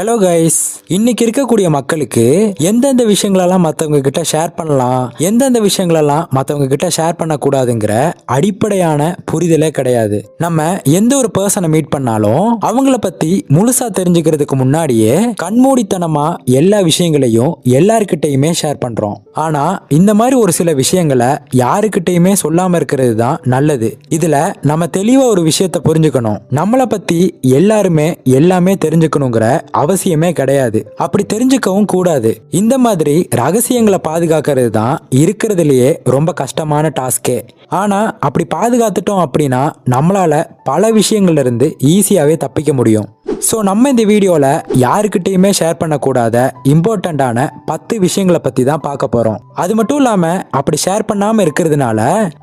Hello guys இன்னைக்கு இருக்கக்கூடிய மக்களுக்கு எந்தெந்த விஷயங்களெல்லாம் மற்றவங்க கிட்ட ஷேர் பண்ணலாம் எந்தெந்த விஷயங்களெல்லாம் மற்றவங்க கிட்ட ஷேர் பண்ணக்கூடாதுங்கிற அடிப்படையான புரிதலே கிடையாது. நம்ம எந்த ஒரு பர்சனை மீட் பண்ணாலும் அவங்கள பத்தி முழுசா தெரிஞ்சுக்கிறதுக்கு முன்னாடியே கண்மூடித்தனமா எல்லா விஷயங்களையும் எல்லார்கிட்டயுமே ஷேர் பண்றோம். ஆனா இந்த மாதிரி ஒரு சில விஷயங்களை யாருக்கிட்டையுமே சொல்லாம இருக்கிறது தான் நல்லது. இதுல நம்ம தெளிவா ஒரு விஷயத்த புரிஞ்சுக்கணும். நம்மளை பத்தி எல்லாருமே எல்லாமே தெரிஞ்சுக்கணுங்கிற அவசியமே கிடையாது. அப்படி தெரிஞ்சுக்கவும் கூடாது. இந்த மாதிரி ரகசியங்களை பாதுகாக்கிறது தான் இருக்கிறதுலயே ரொம்ப கஷ்டமான டாஸ்கே ஆனா அப்படி பாதுகாத்துட்டோம் அப்படின்னா நம்மளால பல விஷயங்கள்ல இருந்து ஈஸியாவே தப்பிக்க முடியும். ஸோ நம்ம இந்த வீடியோவில் யாருக்கிட்டேயுமே ஷேர் பண்ணக்கூடாத இம்பார்ட்டண்ட்டான பத்து விஷயங்களை பற்றி தான் பார்க்க போகிறோம் அது மட்டும் இல்லாமல் அப்படி ஷேர் பண்ணாமல் இருக்கிறதுனால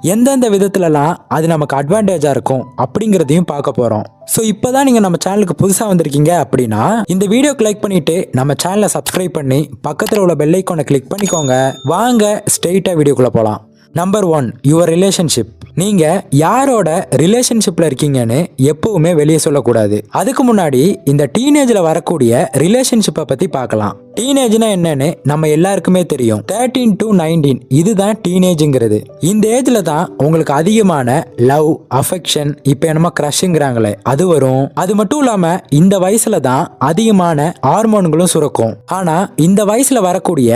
எந்தெந்த விதத்துலலாம் அது நமக்கு அட்வான்டேஜாக இருக்கும் அப்படிங்கிறதையும் பார்க்க போகிறோம் ஸோ இப்போ தான் நீங்கள் நம்ம சேனலுக்கு புதுசாக வந்திருக்கீங்க அப்படின்னா இந்த வீடியோ கிளிக் பண்ணிவிட்டு நம்ம சேனலை சப்ஸ்கிரைப் பண்ணி பக்கத்தில் உள்ள பெல்லைக்கோனை கிளிக் பண்ணிக்கோங்க. வாங்க ஸ்ட்ரெயிட்டாக வீடியோக்குள்ளே போகலாம் நம்பர் ஒன் யுவர் ரிலேஷன்ஷிப் நீங்க யாரோட ரிலேஷன்ஷிப்ல இருக்கீங்கன்னு எப்பவுமே வெளியே சொல்லக்கூடாது. அதுக்கு முன்னாடி இந்த டீனேஜ்ல வரக்கூடிய ரிலேஷன்ஷிப்பை பத்தி பார்க்கலாம். டீனேஜ்னா என்னன்னு நம்ம எல்லாருக்குமே தெரியும். தேர்ட்டீன் டு நைன்டீன் இதுதான் டீனேஜ்ங்கிறது இந்த ஏஜ்ல தான் உங்களுக்கு அதிகமான லவ் அஃபெக்ஷன் இப்போ என்னமோ க்ரஷ்ங்கிறாங்களே அது வரும். அது மட்டும் இல்லாம இந்த வயசுல தான் அதிகமான ஹார்மோன்களும் சுரக்கும். ஆனா இந்த வயசுல வரக்கூடிய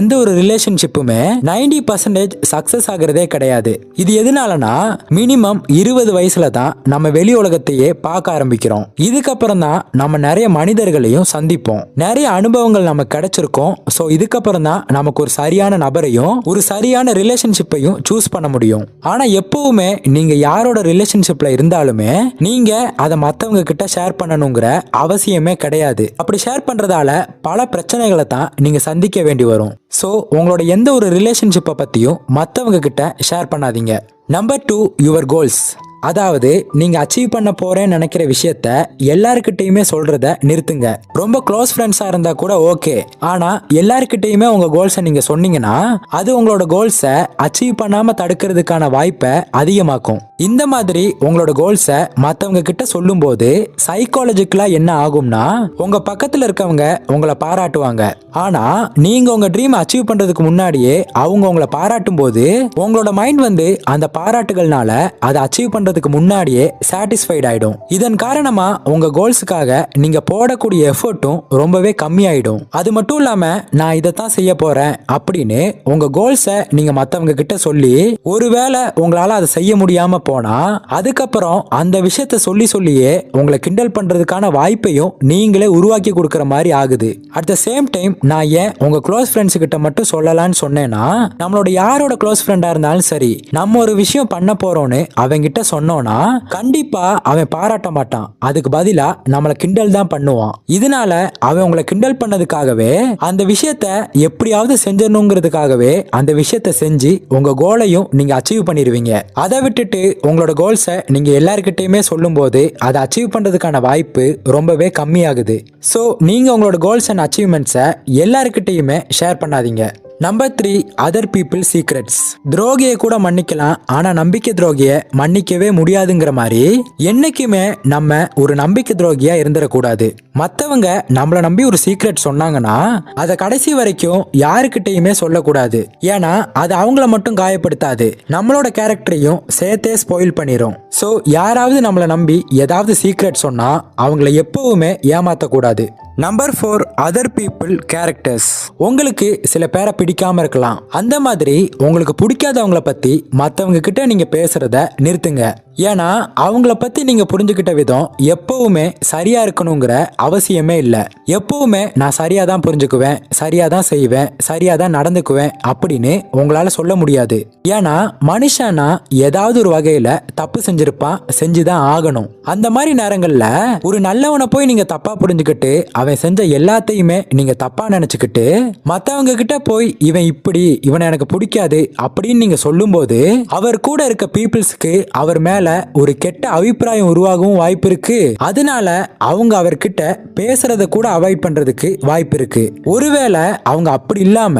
எந்த ஒரு ரிலேஷன்ஷிப்புமே நைன்டி பர்சன்டேஜ் சக்சஸ் ஆகுறதே கிடையாது. இது எதனாலனா மினிமம் இருபது வயசுல தான் நம்ம வெளி உலகத்தையே பார்க்க ஆரம்பிக்கிறோம். இதுக்கப்புறம் தான் நம்ம நிறைய மனிதர்களையும் சந்திப்போம். நிறைய அனுபவங்கள் நமக்கு கிடைச்சிருக்கும். ஸோ இதுக்கப்புறம் தான் நமக்கு ஒரு சரியான நபரையும் ஒரு சரியான ரிலேஷன்ஷிப்பையும் சூஸ் பண்ண முடியும். ஆனால் எப்பவுமே நீங்கள் யாரோட ரிலேஷன்ஷிப்பில் இருந்தாலுமே நீங்கள் அதை மற்றவங்க கிட்ட ஷேர் பண்ணணுங்கிற அவசியமே கிடையாது. அப்படி ஷேர் பண்ணுறதால பல பிரச்சனைகளை தான் நீங்கள் சந்திக்க வேண்டி வரும். ஸோ உங்களோட எந்த ஒரு ரிலேஷன்ஷிப்பை பற்றியும் மற்றவங்க கிட்ட ஷேர் பண்ணாதீங்க. நம்பர் டூ யுவர் கோல்ஸ் அதாவது நீங்க அச்சீவ் பண்ண போறேன்னு நினைக்கிற விஷயத்த எல்லாருக்கிட்டையுமே சொல்றத நிறுத்துங்க. ரொம்ப க்ளோஸ் ஃப்ரெண்ட்ஸா இருந்தா கூட ஓகே ஆனா எல்லாருக்கிட்டையுமே உங்க கோல்ஸை நீங்க சொன்னீங்கன்னா அது உங்களோட கோல்ஸை அச்சீவ் பண்ணாம தடுக்கிறதுக்கான வாய்ப்பை அதிகமாக்கும். இந்த மாதிரி உங்களோட கோல்ஸை மற்றவங்க கிட்ட சொல்லும்போது சைக்காலஜிக்கலா என்ன ஆகும்னா உங்க பக்கத்துல இருக்கவங்க உங்களை பாராட்டுவாங்க. ஆனா நீங்க உங்க ட்ரீம் அச்சீவ் பண்றதுக்கு முன்னாடியே அவங்க உங்களை பாராட்டும் போது உங்களோட மைண்ட் வந்து அந்த பாராட்டுகள்னால அதை அச்சீவ் பண்றதுக்கு முன்னாடியே சாட்டிஸ்ஃபைட் ஆயிடும். இதன் காரணமா உங்க கோல்ஸுக்காக நீங்க போடக்கூடிய எஃபர்ட்டும் ரொம்பவே கம்மியாயிடும். அது மட்டும் இல்லாம நான் இதைத்தான் செய்ய போறேன் அப்படின்னு உங்க கோல்ஸை நீங்க மத்தவங்க கிட்ட சொல்லி ஒருவேளை உங்களால அதை செய்ய முடியாம போனா அதுக்கப்புறம் அந்த விஷயத்த சொல்லி சொல்லியே உங்களை கிண்டல் பண்றதுக்கான வாய்ப்பையும் நீங்களே உருவாக்கி கொடுக்குற மாதிரி ஆகுது. அட் த சேம் டைம் நான் ஏன் உங்க க்ளோஸ் ஃப்ரெண்ட்ஸ் கிட்ட மட்டும் சொல்லலாம்னு சொன்னேன்னா நம்மளோட யாரோட க்ளோஸ் ஃப்ரெண்டா இருந்தாலும் சரி நம்ம ஒரு விஷயம் பண்ண போறோம்னு அவங்கிட்ட சொன்னோம்னா கண்டிப்பா அவன் பாராட்ட மாட்டான். அதுக்கு பதிலா நம்மளை கிண்டல் தான் பண்ணுவான். இதனால அவன் உங்களை கிண்டல் பண்ணதுக்காகவே அந்த விஷயத்த எப்படியாவது செஞ்சிடணுங்கிறதுக்காகவே அந்த விஷயத்த செஞ்சு உங்க கோலையும் நீங்க அச்சீவ் பண்ணிடுவீங்க. அதை விட்டுட்டு உங்களோட கோல்ஸை நீங்க எல்லாருக்கிட்டையுமே சொல்லும்போது அதை அச்சீவ் பண்றதுக்கான வாய்ப்பு ரொம்பவே கம்மியாகுது. ஸோ நீங்க உங்களோட கோல்ஸ் அண்ட் அச்சீவ்மெண்ட்ஸை எல்லாருக்கிட்டையுமே ஷேர் பண்ணாதீங்க. Number three other people secrets துரோகியை கூட மன்னிக்கலாம் ஆனா நம்பிக்கை துரோகிய மன்னிக்கவே முடியாதுங்கிற மாதிரி என்னைக்குமே நம்ம ஒரு நம்பிக்கை துரோகியா இருந்துடக்கூடாது. மத்தவங்க நம்மளை நம்பி ஒரு சீக்ரெட் சொன்னாங்கன்னா அதை கடைசி வரைக்கும் யாருக்கிட்டையுமே சொல்லக்கூடாது. ஏன்னா அது அவங்கள மட்டும் காயப்படுத்தாது. நம்மளோட கேரக்டரையும் சேர்த்தே ஸ்பாயில் பண்ணிரும். ஸோ யாராவது நம்மளை நம்பி ஏதாவது சீக்ரெட் சொன்னா அவங்கள எப்பவுமே ஏமாற்றக்கூடாது number four other people characters உங்களுக்கு சில பேரை பிடிக்காம இருக்கலாம். அந்த மாதிரி உங்களுக்கு பிடிக்காதவங்கள பத்தி மற்றவங்க கிட்ட நீங்க பேசுறத நிறுத்துங்க. ஏன்னா அவங்கள பத்தி நீங்க புரிஞ்சுக்கிட்ட விதம் எப்பவுமே சரியா இருக்கணுங்கிற அவசியமே இல்லை. எப்பவுமே நான் சரியா தான் புரிஞ்சுக்குவேன் சரியா தான் செய்வேன் சரியா தான் நடந்துக்குவேன் அப்படின்னு உங்களால சொல்ல முடியாது. ஏன்னா மனுஷனா ஏதாவது ஒரு வகையில தப்பு செஞ்சிருப்பான் செஞ்சுதான் ஆகணும். அந்த மாதிரி நேரங்கள்ல ஒரு நல்லவனை போய் நீங்க தப்பா புரிஞ்சுக்கிட்டு அவன் செஞ்ச எல்லாத்தையுமே நீங்க தப்பா நினைச்சுக்கிட்டு மத்தவங்க கிட்ட போய் இவன் இப்படி இவனை எனக்கு பிடிக்காது அப்படின்னு நீங்க சொல்லும்போது அவர் கூட இருக்க பீப்புள்ஸ்க்கு அவர் மேல மேல ஒரு கெட்ட அபிப்பிராயம் உருவாகவும் வாய்ப்பு இருக்கு அதனால அவங்க அவர்கிட்ட பேசுறத கூட அவாய்ட் பண்றதுக்கு வாய்ப்பு இருக்கு ஒருவேளை அவங்க அப்படி இல்லாம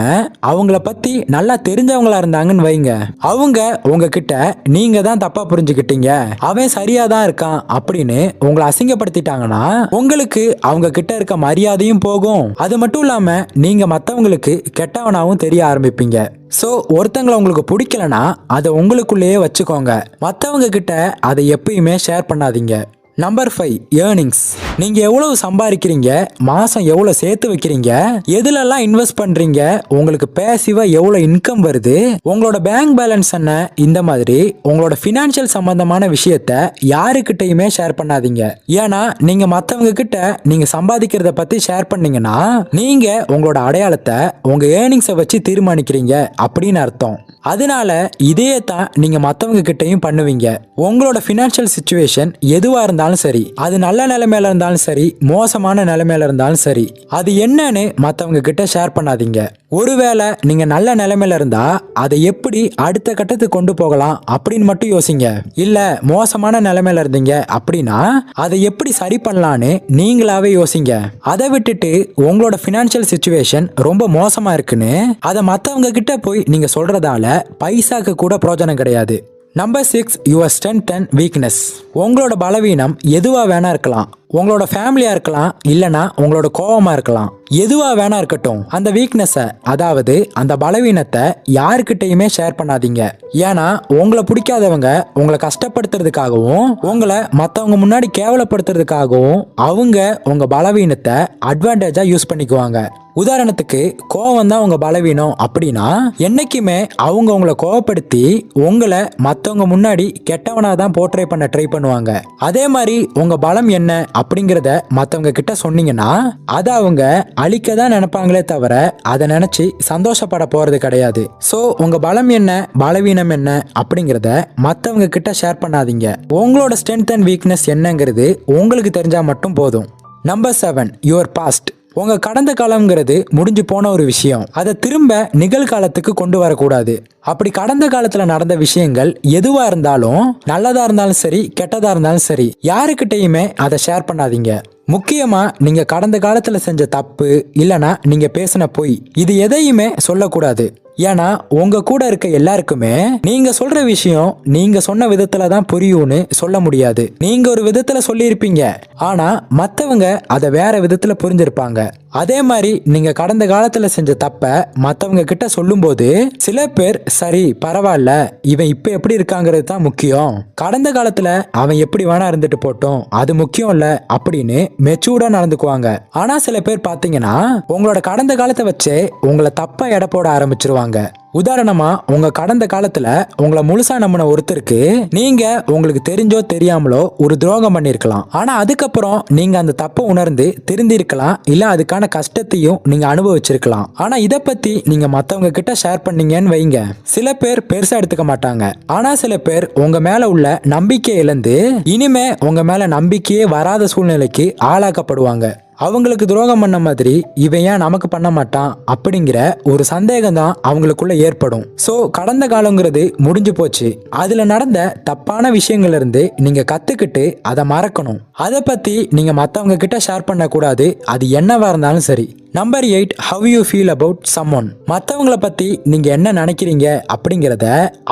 அவங்கள பத்தி நல்லா தெரிஞ்சவங்களா இருந்தாங்கன்னு வைங்க. அவங்க உங்ககிட்ட நீங்க தான் தப்பா புரிஞ்சுக்கிட்டீங்க. அவன் சரியா தான் இருக்கான் அப்படின்னு உங்களை அசிங்கப்படுத்திட்டாங்கன்னா உங்களுக்கு அவங்க கிட்ட இருக்க மரியாதையும் போகும். அது மட்டும் இல்லாம நீங்க மத்தவங்களுக்கு கெட்டவனாவும் தெரிய ஆரம்பிப்பீங்க. ஸோ ஒருத்தங்களை உங்களுக்கு பிடிக்கலனா அதை உங்களுக்குள்ளேயே வச்சுக்கோங்க. மற்றவங்க கிட்ட அதை எப்பயுமே ஷேர் பண்ணாதீங்க. நம்பர் ஃபைவ் ஏர்னிங்ஸ் நீங்கள் எவ்வளவு சம்பாதிக்கிறீங்க? மாதம் எவ்வளோ சேர்த்து வைக்கிறீங்க? எதுலெல்லாம் இன்வெஸ்ட் பண்ணுறீங்க உங்களுக்கு பேசிவாக எவ்வளோ இன்கம் வருது? உங்களோட பேங்க் பேலன்ஸ் என்ன? இந்த மாதிரி உங்களோட ஃபினான்ஷியல் சம்பந்தமான விஷயத்த யாருக்கிட்டையுமே ஷேர் பண்ணாதீங்க. ஏன்னா நீங்கள் மற்றவங்க கிட்ட நீங்கள் சம்பாதிக்கிறத பற்றி ஷேர் பண்ணீங்கன்னா நீங்கள் உங்களோட அடையாளத்தை உங்கள் ஏர்னிங்ஸை வச்சு தீர்மானிக்கிறீங்க அப்படின்னு அர்த்தம். அதனால இதையே தான் நீங்க மத்தவங்க கிட்டையும் பண்ணுவீங்க. உங்களோட ஃபினான்ஷியல் சுச்சுவேஷன் எதுவா இருந்தாலும் சரி. அது நல்ல நிலைமையில இருந்தாலும் சரி மோசமான நிலைமையில இருந்தாலும் சரி அது என்னன்னு மற்றவங்க கிட்ட ஷேர் பண்ணாதீங்க. ஒருவேளை நீங்க நல்ல நிலைமையில இருந்தா அதை எப்படி அடுத்த கட்டத்துக்கு கொண்டு போகலாம் அப்படின்னு மட்டும் யோசிங்க. இல்ல மோசமான நிலைமையில இருந்தீங்க அப்படின்னா அதை எப்படி சரி பண்ணலான்னு நீங்களாவே யோசிங்க. அதை விட்டுட்டு உங்களோட ஃபினான்ஷியல் சுச்சுவேஷன் ரொம்ப மோசமா இருக்குன்னு அதை மற்றவங்க கிட்ட போய் நீங்க சொல்றதால பைசாக்கு கூட பிரயோஜனம் கிடையாது. Number six your strength and weakness உங்களோட பலவீனம் எதுவா வேணா இருக்கலாம். உங்களோட ஃபேமிலியா இருக்கலாம் இல்லனா உங்களோட கோவமா இருக்கலாம். எதுவா வேணா இருக்கட்டும். அந்த வீக்னஸை அதாவது அந்த பலவீனத்தை யாருக்கிட்டையுமே ஷேர் பண்ணாதீங்க. ஏன்னா உங்களை பிடிக்காதவங்க உங்களை கஷ்டப்படுத்துறதுக்காகவும் உங்களை மற்றவங்க முன்னாடி கேவலப்படுத்துறதுக்காகவும் அவங்க உங்க பலவீனத்தை அட்வான்டேஜா யூஸ் பண்ணிக்குவாங்க. உதாரணத்துக்கு கோவம் தான் உங்க பலவீனம் அப்படின்னா என்னைக்குமே அவங்க உங்களை கோவப்படுத்தி உங்களை மற்றவங்க முன்னாடி கெட்டவனா தான் போர்ட்ரே பண்ண ட்ரை பண்ணுவாங்க. அதே மாதிரி உங்க பலம் என்ன அப்படிங்கிறத மற்றவங்க கிட்ட சொன்னீங்கன்னா அதை அவங்க அழிக்க தான் நினைப்பாங்களே தவிர அதை நினைச்சு சந்தோஷப்பட போறது கிடையாது. ஸோ உங்க பலம் என்ன பலவீனம் என்ன அப்படிங்கிறத மற்றவங்க கிட்ட ஷேர் பண்ணாதீங்க. உங்களோட ஸ்ட்ரென்த் அண்ட் வீக்னஸ் என்னங்கிறது உங்களுக்கு தெரிஞ்சா மட்டும் போதும். நம்பர் செவன் யுவர் பாஸ்ட் உங்க கடந்த காலம்ங்கிறது முடிஞ்சு போன ஒரு விஷயம். அதை திரும்ப நிகழ்காலத்துக்கு கொண்டு வரக்கூடாது. அப்படி கடந்த காலத்துல நடந்த விஷயங்கள் எதுவா இருந்தாலும் நல்லதா இருந்தாலும் சரி கெட்டதா இருந்தாலும் சரி யாருக்கிட்டையுமே அதை ஷேர் பண்ணாதீங்க. முக்கியமா நீங்க கடந்த காலத்துல செஞ்ச தப்பு இல்லனா நீங்க பேசின பொய் இது எதையுமே சொல்லக்கூடாது. ஏன்னா உங்க கூட இருக்க எல்லாருக்குமே நீங்க சொல்ற விஷயம் நீங்க சொன்ன விதத்துல தான் புரியும்னு சொல்ல முடியாது. நீங்க ஒரு விதத்துல சொல்லியிருப்பீங்க. ஆனா மத்தவங்க அதை வேற விதத்துல புரிஞ்சிருப்பாங்க. அதே மாதிரி நீங்க கடந்த காலத்துல செஞ்ச தப்ப மத்தவங்க கிட்ட சொல்லும்போது சில பேர் சரி பரவாயில்ல இவன் இப்ப எப்படி இருக்காங்கிறது தான் முக்கியம். கடந்த காலத்துல அவன் எப்படி வேணா இருந்துட்டு போட்டோம். அது முக்கியம் இல்ல அப்படின்னு மெச்சூர்டா நடந்துக்குவாங்க. ஆனா சில பேர் பாத்தீங்கன்னா உங்களோட கடந்த காலத்தை வச்சே உங்களை தப்பா எடை போட ஆரம்பிச்சிருவாங்க. enggak. உதாரணமா உங்க கடந்த காலத்துல உங்களை முழுசா நம்பின ஒருத்தருக்கு நீங்க உங்களுக்கு தெரிஞ்சோ தெரியாமலோ ஒரு துரோகம் பண்ணிருக்கலாம். ஆனா அதுக்கப்புறம் நீங்க அந்த தப்பை உணர்ந்து திருந்திருக்கலாம் இல்ல அதுக்கான கஷ்டத்தையும் நீங்க அனுபவிச்சிருக்கலாம். ஆனா இதை பத்தி நீங்க மத்தவங்க கிட்ட ஷேர் பண்ணீங்கன்னு வைங்க. சில பேர் பெருசா எடுத்துக்க மாட்டாங்க. ஆனா சில பேர் உங்க மேல உள்ள நம்பிக்கையை இழந்து இனிமே உங்க மேல நம்பிக்கையே வராத சூழ்நிலைக்கு ஆளாக்கப்படுவாங்க. அவங்களுக்கு துரோகம் பண்ண மாதிரி இவன் ஏன் நமக்கு பண்ண மாட்டான் அப்படிங்கிற ஒரு சந்தேகம் தான் அவங்களுக்குள்ள ஏற்படும். ஸோ கடந்த காலங்கிறது முடிஞ்சு போச்சு. அதுல நடந்த தப்பான விஷயங்கள்ல இருந்து நீங்க கத்துக்கிட்டு அதை மறக்கணும். அதை பத்தி நீங்க மத்தவங்க கிட்ட ஷேர் பண்ணக்கூடாது. அது என்னவா இருந்தாலும் சரி. Number eight how you feel about one மற்றவங்கள பற்றி நீங்கள் என்ன நினைக்கிறீங்க அப்படிங்கிறத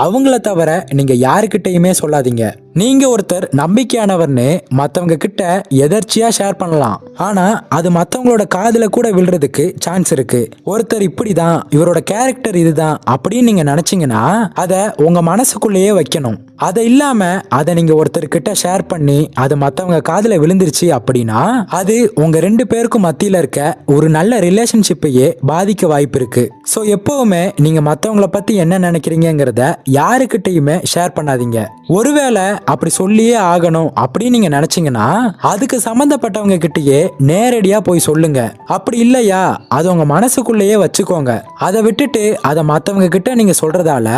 அவங்கள தவிர நீங்கள் யாருக்கிட்டையுமே சொல்லாதீங்க. நீங்கள் ஒருத்தர் நம்பிக்கையானவர்னு மற்றவங்க கிட்ட எதர்ச்சியாக ஷேர் பண்ணலாம். ஆனால் அது மற்றவங்களோட காதில் கூட விழுறதுக்கு சான்ஸ் இருக்குது ஒருத்தர் இப்படி தான் இவரோட கேரக்டர் இதுதான் அப்படின்னு நீங்கள் நினச்சிங்கன்னா அதை உங்கள் மனசுக்குள்ளேயே வைக்கணும். அதை இல்லாமல் அதை நீங்கள் ஒருத்தர்கிட்ட ஷேர் பண்ணி அது மற்றவங்க காதில் விழுந்துருச்சு அப்படின்னா அது உங்கள் ரெண்டு பேருக்கும் மத்தியில் இருக்க ஒரு நல்ல ரிலேஷன்ஷிப்பையே பாதிக்க வாய்ப்பு இருக்கு. ஸோ எப்போவுமே நீங்கள் மற்றவங்கள பற்றி என்ன நினைக்கிறீங்கிறத யாருக்கிட்டையுமே ஷேர் பண்ணாதீங்க. ஒருவேளை அப்படி சொல்லியே ஆகணும் அப்படின்னு நீங்கள் நினச்சிங்கன்னா அதுக்கு சம்மந்தப்பட்டவங்க கிட்டேயே நேரடியாக போய் சொல்லுங்க. அப்படி இல்லையா? அது உங்கள் மனசுக்குள்ளேயே வச்சுக்கோங்க. அதை விட்டுட்டு அதை மற்றவங்க கிட்ட நீங்கள் சொல்கிறதால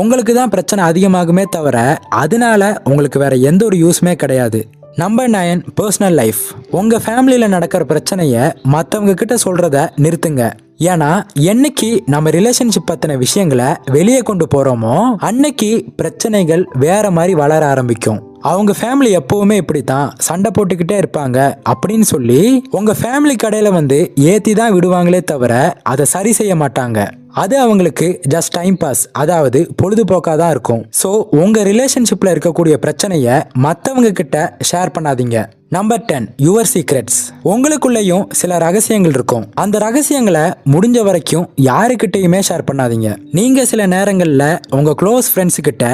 உங்களுக்கு தான் பிரச்சனை அதிகமாகுமே தவிர அதனால உங்களுக்கு வேற எந்த ஒரு யூஸுமே கிடையாது. நம்பர் நயன் பர்சனல் லைஃப் உங்கள் ஃபேமிலியில் நடக்கிற பிரச்சனையை மற்றவங்க கிட்ட சொல்கிறத நிறுத்துங்க. ஏன்னா என்னைக்கு நம்ம ரிலேஷன்ஷிப் பத்தின விஷயங்களை வெளியே கொண்டு போறோமோ அன்னைக்கு பிரச்சனைகள் வேற மாதிரி வளர ஆரம்பிக்கும். அவங்க ஃபேமிலி எப்பவுமே இப்படித்தான் சண்டை போட்டுக்கிட்டே இருப்பாங்க அப்படின்னு சொல்லி உங்க ஃபேமிலி கடையில வந்து ஏத்தி தான் விடுவாங்களே தவிர அதை சரி செய்ய மாட்டாங்க. அது அவங்களுக்கு ஜஸ்ட் டைம் பாஸ் அதாவது பொழுதுபோக்காக தான் இருக்கும். ஸோ உங்கள் ரிலேஷன்ஷிப்பில் இருக்கக்கூடிய பிரச்சனையை மற்றவங்க கிட்ட ஷேர் பண்ணாதீங்க. நம்பர் டென் யுவர் சீக்ரெட்ஸ் உங்களுக்குள்ளேயும் சில ரகசியங்கள் இருக்கும். அந்த ரகசியங்களை முடிஞ்ச வரைக்கும் யாருக்கிட்டையுமே ஷேர் பண்ணாதீங்க. நீங்க சில நேரங்களில் உங்க க்ளோஸ் ஃப்ரெண்ட்ஸ் கிட்ட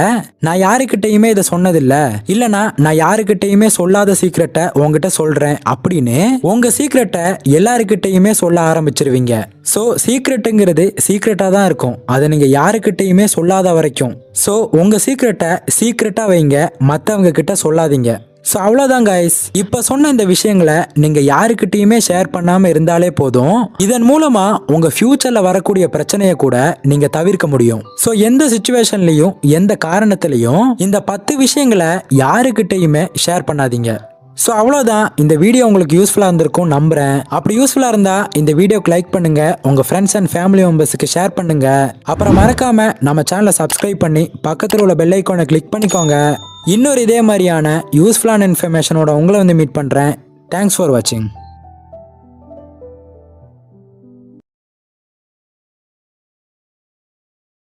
நான் யாருக்கிட்டையுமே இதை சொன்னதில்ல. இல்லனா நான் யாருக்கிட்டையுமே சொல்லாத சீக்ரெட்டை உங்ககிட்ட சொல்றேன். அப்படின்னு உங்க சீக்ரெட்டை எல்லாருக்கிட்டையுமே சொல்ல ஆரம்பிச்சிருவீங்க. ஸோ சீக்ரெட்டுங்கிறது சீக்ரெட் சீக்ரெட்டாக தான் இருக்கும். அதை நீங்கள் யாருக்கிட்டையுமே சொல்லாத வரைக்கும். ஸோ உங்கள் சீக்ரெட்டை சீக்ரெட்டாக வைங்க. மற்றவங்க கிட்ட சொல்லாதீங்க. ஸோ அவ்வளோதான் கைஸ் இப்போ சொன்ன இந்த விஷயங்களை நீங்கள் யாருக்கிட்டேயுமே ஷேர் பண்ணாமல் இருந்தாலே போதும். இதன் மூலமாக உங்கள் ஃப்யூச்சரில் வரக்கூடிய பிரச்சனையை கூட நீங்கள் தவிர்க்க முடியும். ஸோ எந்த சுச்சுவேஷன்லையும் எந்த காரணத்துலையும் இந்த பத்து விஷயங்களை யாருக்கிட்டேயுமே ஷேர் பண்ணாதீங்க. ஸோ அவ்வளோதான் இந்த வீடியோ உங்களுக்கு யூஸ்ஃபுல்லாக இருந்திருக்கும் நம்புகிறேன் அப்படி யூஸ்ஃபுல்லாக இருந்தால் இந்த வீடியோக்கு லைக் பண்ணுங்கள் உங்கள் ஃப்ரெண்ட்ஸ் அண்ட் ஃபேமிலி மெம்பர்ஸுக்கு ஷேர் பண்ணுங்கள் அப்புறம் மறக்காமல் நம்ம சேனலை சப்ஸ்கிரைப் பண்ணி பக்கத்தில் உள்ள பெல் ஐக்கானை கிளிக் பண்ணிக்கோங்க. இன்னொரு இதே மாதிரியான யூஸ்ஃபுல்லான இன்ஃபர்மேஷனோட உங்களை வந்து மீட் பண்ணுறேன் தேங்க்ஸ் ஃபார் வாட்சிங்